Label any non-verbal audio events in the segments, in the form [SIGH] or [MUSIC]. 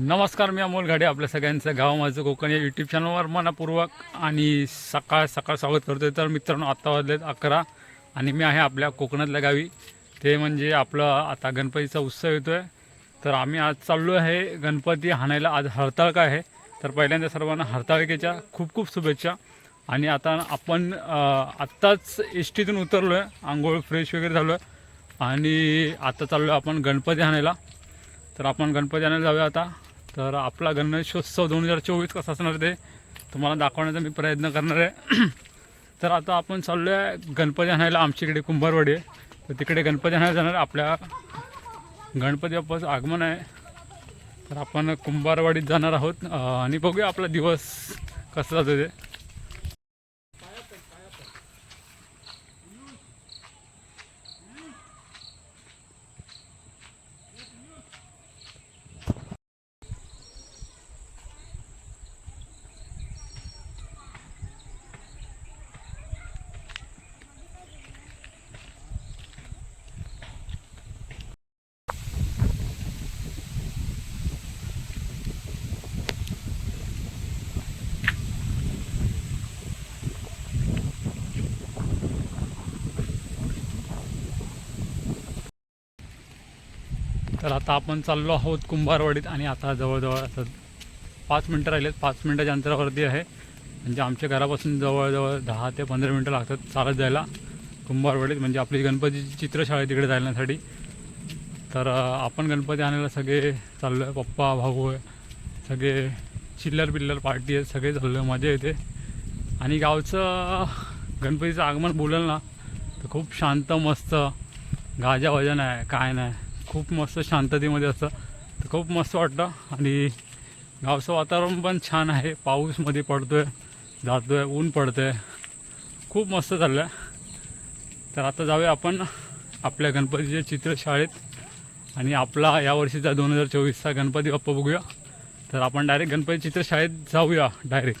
नमस्कार मी अमोल घाडे आपल्या सगळ्यांचं गाव माझं कोकण या यूट्यूब चॅनलवर मनापूर्वक आणि सकाळ सकाळ स्वागत करतोय. तर मित्रांनो आत्ता वाजलेत अकरा आणि मी आहे आपल्या कोकणातल्या गावी. ते म्हणजे आपलं आता गणपतीचा उत्सव येतो आहे तर आम्ही आज चाललो आहे गणपती हाणायला. आज हरताळका आहे? तर पहिल्यांदा सर्वांना हरताळकेच्या खूप खूप शुभेच्छा. आणि आता आपण आत्ताच एस टीतून उतरलो आहे आंघोळ फ्रेश वगैरे झालो आहे आणि आता चाललो आहे आपण गणपती हाणायला. तर आपण गणपती आणायला जाऊया आता. तर आपला गणेशोत्सव दोन हजार चोवीस कसा असणार ते तुम्हाला दाखवण्याचा मी प्रयत्न करणार आहे. [CLEARS THROAT] तर आता आपण चाललो आहे गणपती आणायला आमच्याकडे कुंभारवाडी आहे. तर तिकडे गणपती आणायला जाणार आपल्या गणपती बाप्पाचं आगमन आहे. तर आपण कुंभारवाडीत जाणार आहोत. आणि बघूया आपला दिवस कसा जातो ते. तर आता आपण चाललो आहोत कुंभारवाडीत आणि आता जवळजवळ असं पाच मिनटं राहिलेत. पाच मिनटाच्या अंतरावरती आहे. म्हणजे आमच्या घरापासून जवळजवळ दहा ते पंधरा मिनटं लागतात चालत जायला कुंभारवाडीत. म्हणजे आपली गणपतीची चित्रशाळा तिकडे जाण्यासाठी. तर आपण गणपती आणायला सगळे चाललो आहे पप्पा भाऊ आहे. सगळे चिल्लर पिल्लर पार्टी आहेत. सगळे चाललो आहे मजा येते. आणि गावचं गणपतीचं आगमन बोलेल ना तर खूप शांत मस्त गाजा वाजा नाही काय नाही. खूप मस्त शांततेमध्ये असतं. तर खूप मस्त वाटतं आणि गावचं वातावरण पण छान आहे. पाऊसमध्ये पडतो आहे जातो आहे ऊन पडतंय. खूप मस्त चाललं आहे तर आता जाऊया आपण आपल्या गणपतीच्या चित्रशाळेत. आणि आपला यावर्षीचा दोन हजार चोवीसचा गणपती बाप्पा बघूया. तर आपण डायरेक्ट गणपती चित्रशाळेत जाऊया डायरेक्ट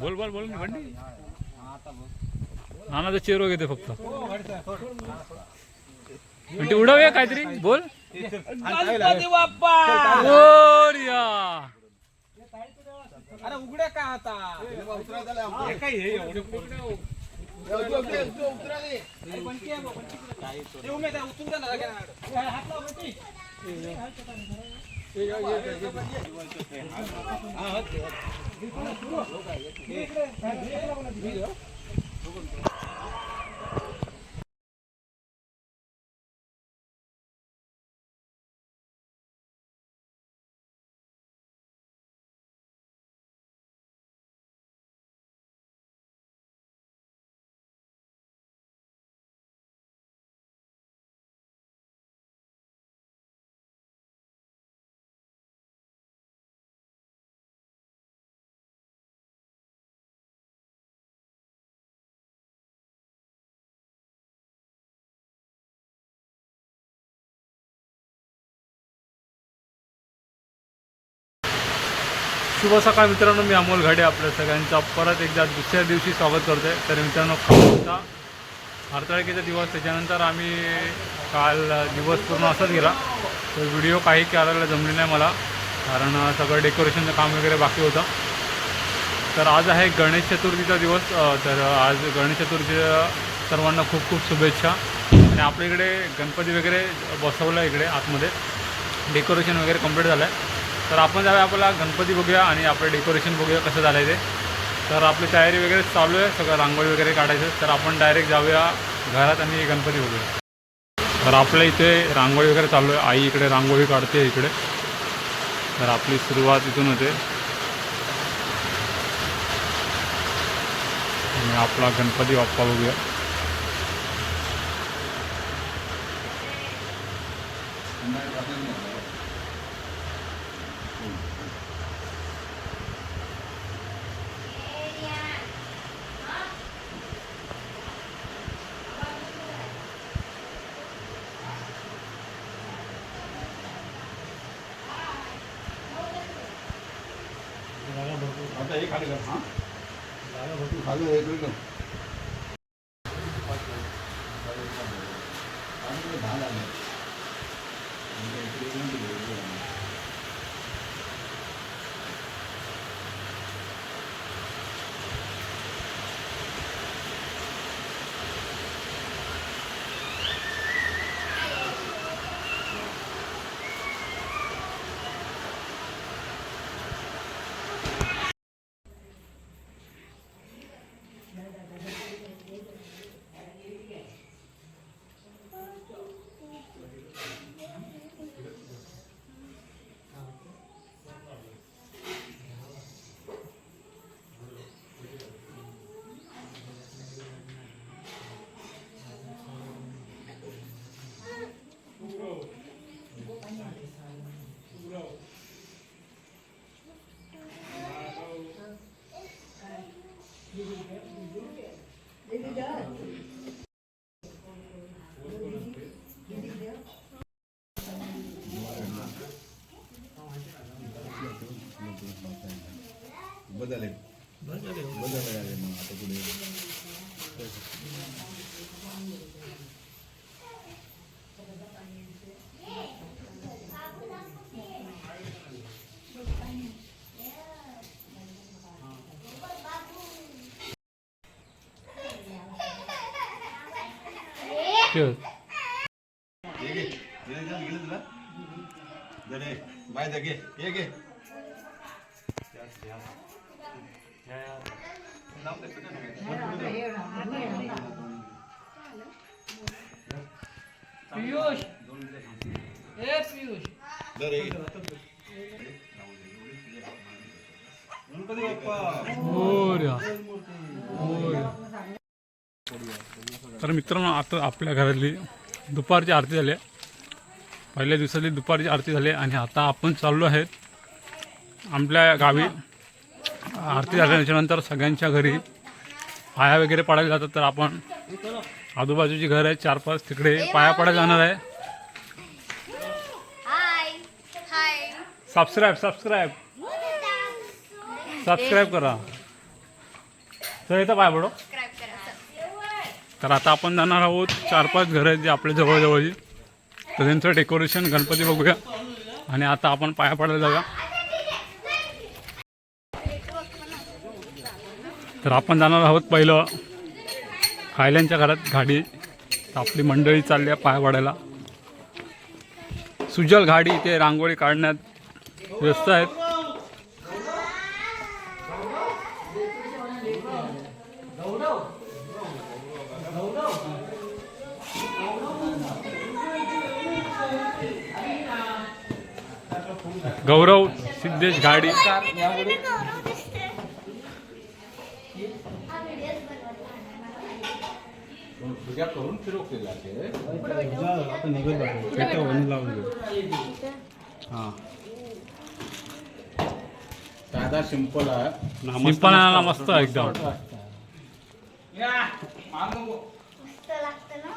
बोल बोल बोल घंटी नानाचा चेरो घेते फक्त घंटी उडवूया काहीतरी बोल गणपती बाप्पा मोरया. अरे उघड्या का आता हे हे? ते उमेद उचलून द्या शुभ सकाळ मित्रांनो मी अमोल घाडे आपल्या सगळ्यांचा परत एकदा दुसऱ्या दिवशी स्वागत करतोय. तर मित्रांनो काल होता हरताळकीचा दिवस त्याच्यानंतर आम्ही काल दिवस पूर्ण असाच गेला. तर व्हिडिओ काही करायला जमले नाही मला कारण सगळं डेकोरेशनचं काम वगैरे बाकी होतं. तर आज आहे गणेश चतुर्थीचा दिवस तर आज गणेश चतुर्थीच्या सर्वांना खूप खूप शुभेच्छा. आणि आपल्या इकडे गणपती वगैरे बसवलं आहे इकडे आतमध्ये. डेकोरेशन वगैरे कंप्लीट झालं आहे तर आपण जाऊया आपला गणपती बघूया आणि आपलं डेकोरेशन बघूया कसं झालं आहे ते. तर आपली तयारी वगैरे चालू आहे सगळं रांगोळी वगैरे काढायचं. तर आपण डायरेक्ट जाऊया घरात आणि गणपती बघूया. तर आपल्या इथे रांगोळी वगैरे चालू आहे. आई इकडे रांगोळी काढते इकडे. तर आपली सुरुवात इथून होते. आपला गणपती बाप्पा बघूया. 가격 해주는 아니, 그 많아요. 이게 그런 게 모르겠네. Did you do it? Ganpati Bappa Morya. Morya. तर मित्रांनो आता आपल्या घरातली दुपारची आरती झाली आहे. पहिल्या दिवसातली दुपारची आरती झाली आहे आणि आता आपण चाललो आहेत आपल्या गावी. आरती झाल्यानंतर सगळ्यांच्या घरी पाया वगैरे पडायला जातात तर आपण आजूबाजूची घर आहेत चार पाच तिकडे पाया पडायला जाणार आहे. सबस्क्राईब सबस्क्राईब सबस्क्राईब करा. तर इथं पाय पडो. तर आता आपण जाणार आहोत चार पाच घरं आहेत जे आपल्या जवळजवळची. तर त्यांचं डेकोरेशन गणपती बघूया. आणि आता आपण पाया पडायला जाऊया. तर आपण जाणार आहोत पहिलं खायल्यांच्या घरात गाडी आपली मंडळी चालली आहे पाया पडायला. सुजल गाडी इथे रांगोळी काढण्यात व्यस्त आहेत. गौरव सिद्धेश गाडी तुझ्या करून हा. साधा सिंपल आहे. सिंपल मस्त आहे एकदम मस्त लागतं ना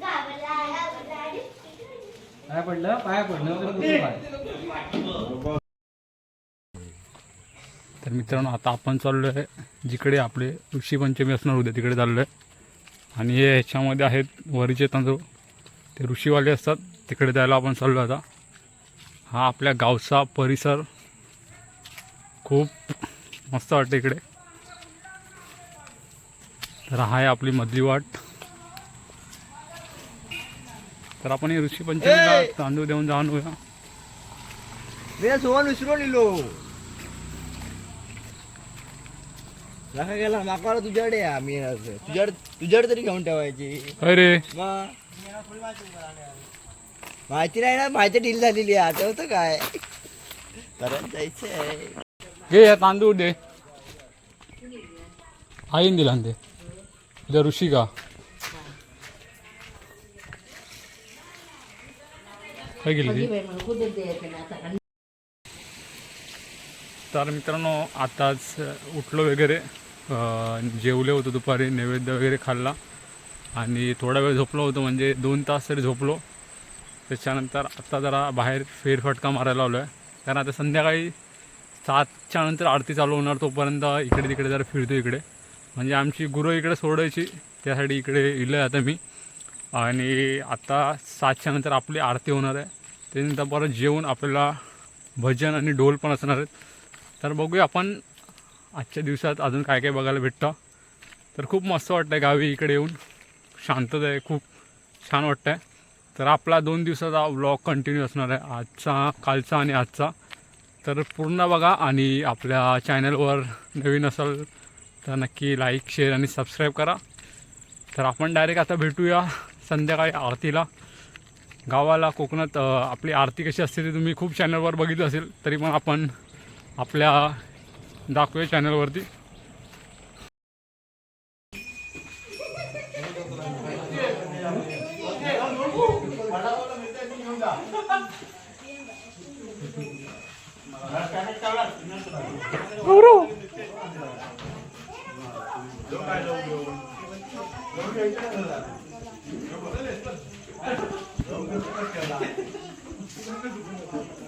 गावाला गावाला पाय पडलं? पाय पडलं. तर मित्रांनो आता आपण चाललो आहे जिकडे आपले ऋषी पंचमी असणार होते तिकडे चाललो आहे आणि हे ह्याच्यामध्ये आहेत वरीचे तांदूळ ते ऋषीवाले असतात तिकडे जायला आपण चाललो आता. हा आपल्या गावचा परिसर. खूप मस्त वाटतं इकडे. तर हा आहे आपली मधली वाट. तर आपण हे ऋषी पंचमीला तांदूळ देऊन जाऊन होऊया मी सोहन विसरून इलो कसा गेला माका तुझ्याकडे असं तुझ्याकडे तुझ्याकडे तरी घेऊन ठेवायची. अरे माहिती नाही ना माहिती डील झालेली आहे. आठवतं काय? परत जायचं आहे. घे तांदूळ दे. आईन दिला ते. उद्या ऋषिका काय गेली ती तर मित्रांनो आताच उठलो वगैरे जेवले होतो दुपारी नैवेद्य वगैरे खाल्ला आणि थोडा वेळ झोपलो होतो म्हणजे दोन तास तरी झोपलो त्याच्यानंतर आत्ता जरा बाहेर फेरफटका मारायला आलो आहे कारण आता संध्याकाळी सातच्या नंतर आरती चालू होणार तोपर्यंत इकडे तिकडे जरा फिरतो इकडे म्हणजे आमची गुरु इकडे सोडायची त्यासाठी इकडे इलं आहे आता मी. आणि आता सातच्या नंतर आपली आरती होणार आहे. त्यानंतर परत जेवून आपल्याला भजन आणि ढोल पण असणार आहेत. तर बघूया आपण आजच्या दिवसात अजून काय काय बघायला भेटतं. तर खूप मस्त वाटतं आहे गावी इकडे येऊन. शांतता आहे खूप छान वाटतं आहे तर आपला दोन दिवसाचा व्लॉग कंटिन्यू असणार आहे आजचा कालचा आणि आजचा. तर पूर्ण बघा आणि आपल्या चॅनलवर नवीन असाल तर नक्की लाईक शेअर आणि सबस्क्राईब करा. तर आपण डायरेक्ट आता भेटूया संध्याकाळी आरतीला. गावाला कोकणात आपली आरती कशी असते ते तुम्ही खूप चॅनलवर बघितलं असेल तरी पण आपण आपल्या दाखवूया चॅनलवरती Thank you.